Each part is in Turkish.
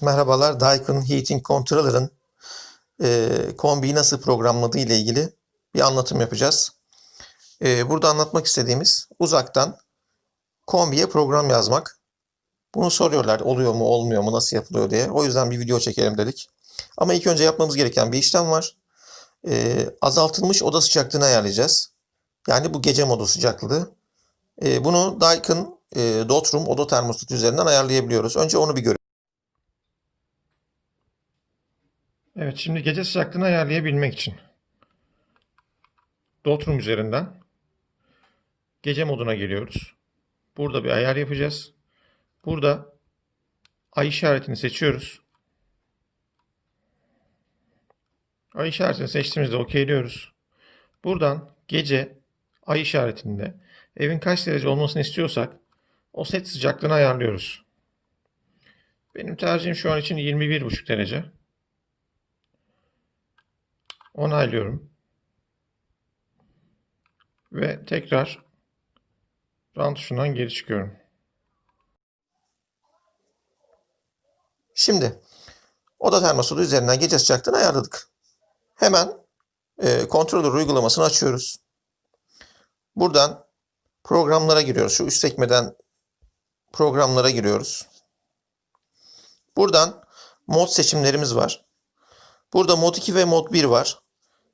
Merhabalar, Daikin Heating Controller'ın e, kombiyi nasıl programladığı ile ilgili bir anlatım yapacağız. E, burada anlatmak istediğimiz uzaktan kombiye program yazmak. Bunu soruyorlar oluyor mu olmuyor mu nasıl yapılıyor diye. O yüzden bir video çekelim dedik. Ama ilk önce yapmamız gereken bir işlem var. E, azaltılmış oda sıcaklığını ayarlayacağız. Yani bu gece modu sıcaklığı. E, bunu Daikin e, Dotroom oda termostatı üzerinden ayarlayabiliyoruz. Önce onu bir görelim. Evet, şimdi gece sıcaklığını ayarlayabilmek için Dotroom üzerinden gece moduna geliyoruz. Burada bir ayar yapacağız. Burada ay işaretini seçiyoruz. Ay işaretini seçtiğimizde okeyliyoruz. Buradan gece ay işaretinde evin kaç derece olmasını istiyorsak o set sıcaklığını ayarlıyoruz. Benim tercihim şu an için 21,5 derece. Onaylıyorum. Ve tekrar run tuşundan geri çıkıyorum. Şimdi oda termostatı üzerinden gece sıcaklığını ayarladık. Hemen e, controller uygulamasını açıyoruz. Buradan programlara giriyoruz. Şu üst sekmeden programlara giriyoruz. Buradan mod seçimlerimiz var. Burada mod 2 ve mod 1 var.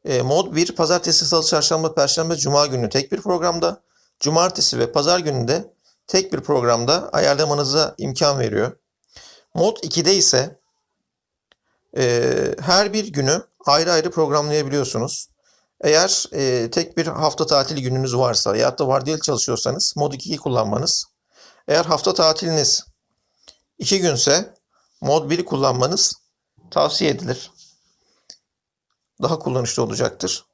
E, mod 1 pazartesi, salı, çarşamba, perşembe, cuma günü tek bir programda. Cumartesi ve pazar gününde tek bir programda ayarlamanıza imkan veriyor. Mod 2'de ise e, her bir günü ayrı ayrı programlayabiliyorsunuz. Eğer e, tek bir hafta tatili gününüz varsa ya da vardiyalı çalışıyorsanız mod 2'yi kullanmanız. Eğer hafta tatiliniz 2 günse mod 1'i kullanmanız tavsiye edilir. Daha kullanışlı olacaktır.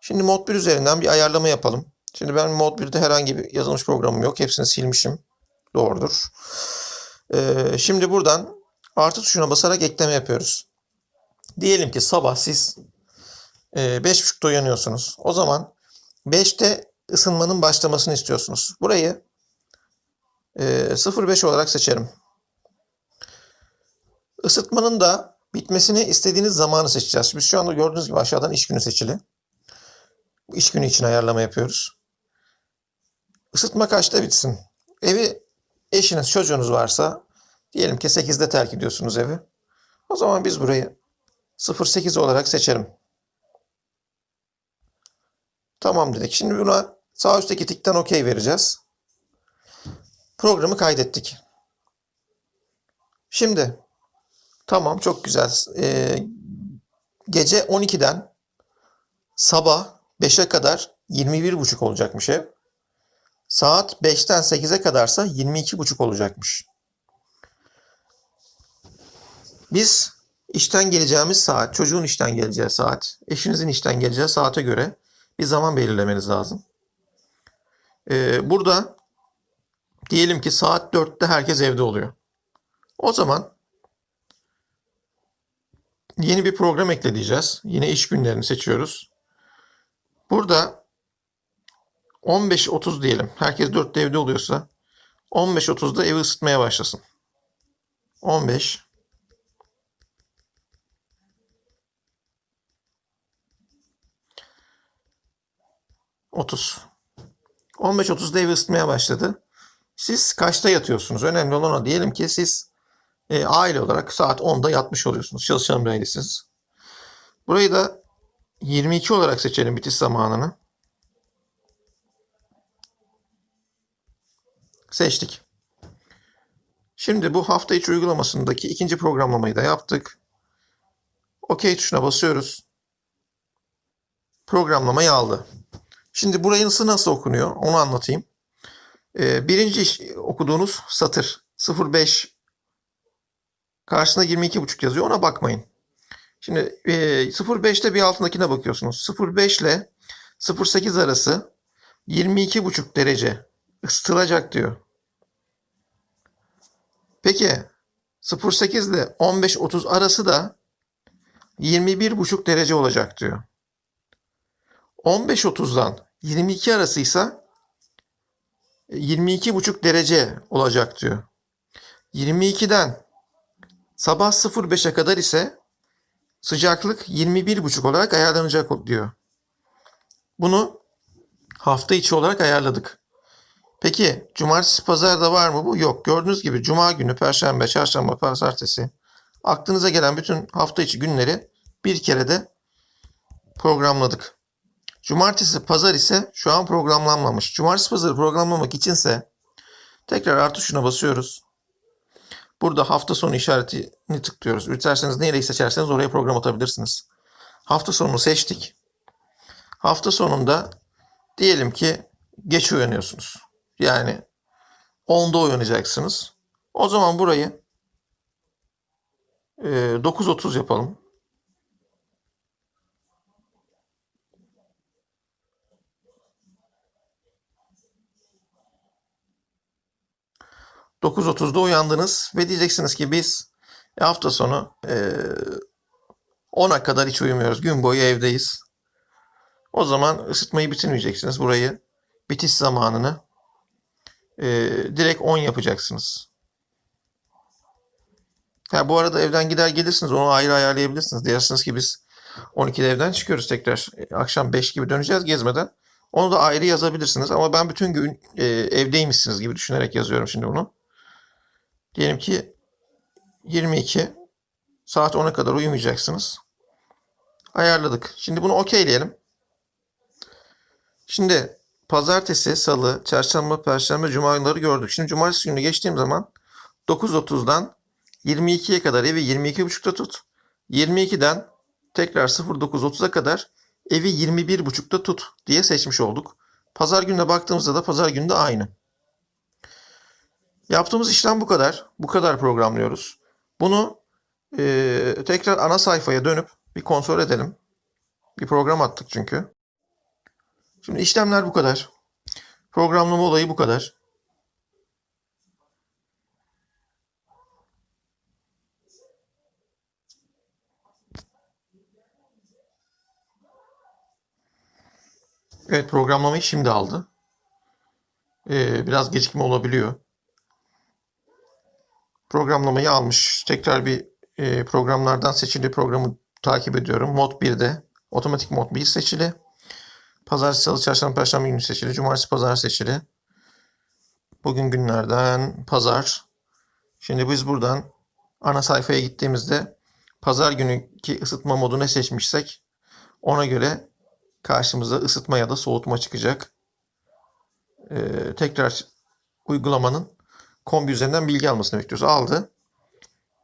Şimdi mod 1 üzerinden bir ayarlama yapalım. Şimdi ben mod 1'de herhangi bir yazılmış programım yok. Hepsini silmişim. Doğrudur. Ee, şimdi buradan artı tuşuna basarak ekleme yapıyoruz. Diyelim ki sabah siz e, 5.30'da uyanıyorsunuz. O zaman 5'te ısınmanın başlamasını istiyorsunuz. Burayı e, 0.5 olarak seçerim. Isıtmanın da bitmesini istediğiniz zamanı seçeceğiz. Biz şu anda gördüğünüz gibi aşağıdan iş günü seçili. Bu iş günü için ayarlama yapıyoruz. Isıtma kaçta bitsin? Evi eşiniz, çocuğunuz varsa diyelim ki 8'de terk ediyorsunuz evi. O zaman biz burayı 08 olarak seçelim. Tamam dedik. Şimdi buna sağ üstteki tikten okey vereceğiz. Programı kaydettik. Şimdi tamam çok güzel. Ee, gece 12'den sabah 5'e kadar 21.30 olacakmış ev. Saat 5'ten 8'e kadarsa 22.30 olacakmış. Biz işten geleceğimiz saat, çocuğun işten geleceği saat, eşinizin işten geleceği saate göre bir zaman belirlemeniz lazım. Ee, burada diyelim ki saat 4'te herkes evde oluyor. O zaman yeni bir program ekleyeceğiz. Yine iş günlerini seçiyoruz. Burada 15.30 diyelim. Herkes 4'te evde oluyorsa 15.30'da evi ısıtmaya başlasın. 15 30 15.30'da evi ısıtmaya başladı. Siz kaçta yatıyorsunuz? Önemli olan o. Diyelim ki siz e, aile olarak saat 10'da yatmış oluyorsunuz. Çalışan bir ailesiniz. Burayı da 22 olarak seçelim bitiş zamanını. Seçtik. Şimdi bu hafta içi uygulamasındaki ikinci programlamayı da yaptık. OK tuşuna basıyoruz. Programlamayı aldı. Şimdi burası nasıl okunuyor onu anlatayım. Ee, birinci okuduğunuz satır 05 karşısında 22.5 yazıyor ona bakmayın. Şimdi e, 05'te bir altındakine bakıyorsunuz. 05 ile 08 arası 22.5 derece ısıtılacak diyor. Peki 08 ile 15-30 arası da 21,5 derece olacak diyor. 15-30'dan 22 arasıysa 22,5 derece olacak diyor. 22'den Sabah 05'e kadar ise sıcaklık 21,5 olarak ayarlanacak diyor. Bunu hafta içi olarak ayarladık. Peki cumartesi pazarda var mı bu? Yok. Gördüğünüz gibi cuma günü, perşembe, çarşamba, pazartesi aklınıza gelen bütün hafta içi günleri bir kere de programladık. Cumartesi pazar ise şu an programlanmamış. Cumartesi pazarı programlamak içinse tekrar artı tuşuna basıyoruz. Burada hafta sonu işaretini tıklıyoruz. İsterseniz nereyi seçerseniz oraya program atabilirsiniz. Hafta sonunu seçtik. Hafta sonunda diyelim ki geç uyanıyorsunuz. Yani 10'da uyanacaksınız. O zaman burayı e, 9.30 yapalım. ...9.30'da uyandınız ve diyeceksiniz ki biz e, hafta sonu e, 10'a kadar hiç uyumuyoruz. Gün boyu evdeyiz. O zaman ısıtmayı bitirmeyeceksiniz. Burayı bitiş zamanını e, direkt 10 yapacaksınız. Ha, bu arada evden gider gelirsiniz. Onu ayrı ayarlayabilirsiniz. Diyersiniz ki biz 12'de evden çıkıyoruz tekrar. E, akşam 5 gibi döneceğiz gezmeden. Onu da ayrı yazabilirsiniz. Ama ben bütün gün e, evdeymişsiniz gibi düşünerek yazıyorum şimdi bunu. Diyelim ki 22 saat 10'a kadar uyumayacaksınız. Ayarladık. Şimdi bunu okeyleyelim. Şimdi pazartesi, salı, çarşamba, perşembe, cuma günleri gördük. Şimdi cumartesi günü geçtiğim zaman 9.30'dan 22'ye kadar evi 22.30'da tut. 22'den tekrar 09.30'a kadar evi 21.30'da tut diye seçmiş olduk. Pazar gününe baktığımızda da pazar günü de aynı. Yaptığımız işlem bu kadar. Bu kadar programlıyoruz. Bunu e, tekrar ana sayfaya dönüp bir kontrol edelim. Bir program attık çünkü. Şimdi işlemler bu kadar. Programlama olayı bu kadar. Evet programlamayı şimdi aldı. Ee, biraz gecikme olabiliyor. Programlamayı almış. Tekrar bir e, programlardan seçili programı takip ediyorum. Mod 1'de otomatik mod 1 seçili. Pazartesi, salı, çarşamba, perşembe günü seçili. Cumartesi, pazar seçili. Bugün günlerden pazar. Şimdi biz buradan ana sayfaya gittiğimizde pazar günkü ısıtma modu ne seçmişsek ona göre karşımıza ısıtma ya da soğutma çıkacak. Ee, tekrar uygulamanın kombi üzerinden bilgi almasını bekliyoruz. Aldı.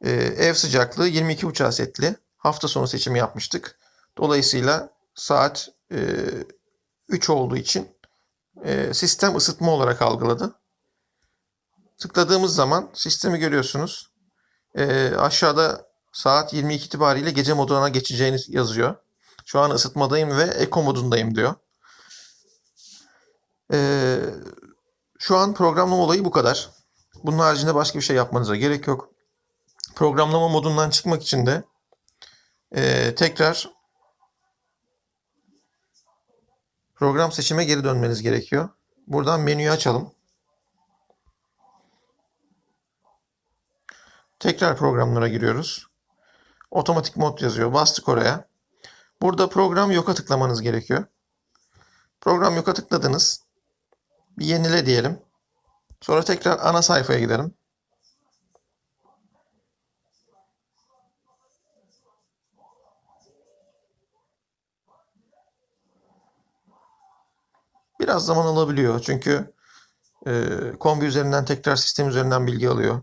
Ee, ev sıcaklığı 22.5 setli. Hafta sonu seçimi yapmıştık. Dolayısıyla saat e, 3 olduğu için e, sistem ısıtma olarak algıladı. Tıkladığımız zaman sistemi görüyorsunuz. E, aşağıda saat 22 itibariyle gece moduna geçeceğini yazıyor. Şu an ısıtmadayım ve eko modundayım diyor. E, şu an programlama olayı bu kadar. Bunun haricinde başka bir şey yapmanıza gerek yok. Programlama modundan çıkmak için de e, tekrar program seçime geri dönmeniz gerekiyor. Buradan menüyü açalım. Tekrar programlara giriyoruz. Otomatik mod yazıyor. Bastık oraya. Burada program yoka tıklamanız gerekiyor. Program yoka tıkladınız. Bir yenile diyelim. Sonra tekrar ana sayfaya gidelim. Biraz zaman alabiliyor çünkü e, kombi üzerinden tekrar sistem üzerinden bilgi alıyor.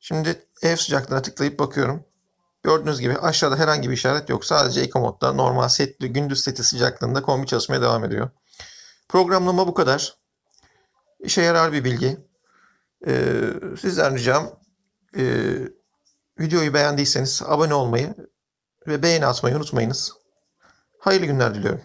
Şimdi ev sıcaklığına tıklayıp bakıyorum. Gördüğünüz gibi aşağıda herhangi bir işaret yok. Sadece Eco modda normal setli gündüz seti sıcaklığında kombi çalışmaya devam ediyor. Programlama bu kadar. İşe yarar bir bilgi. Ee, sizden ricam e, videoyu beğendiyseniz abone olmayı ve beğeni atmayı unutmayınız. Hayırlı günler diliyorum.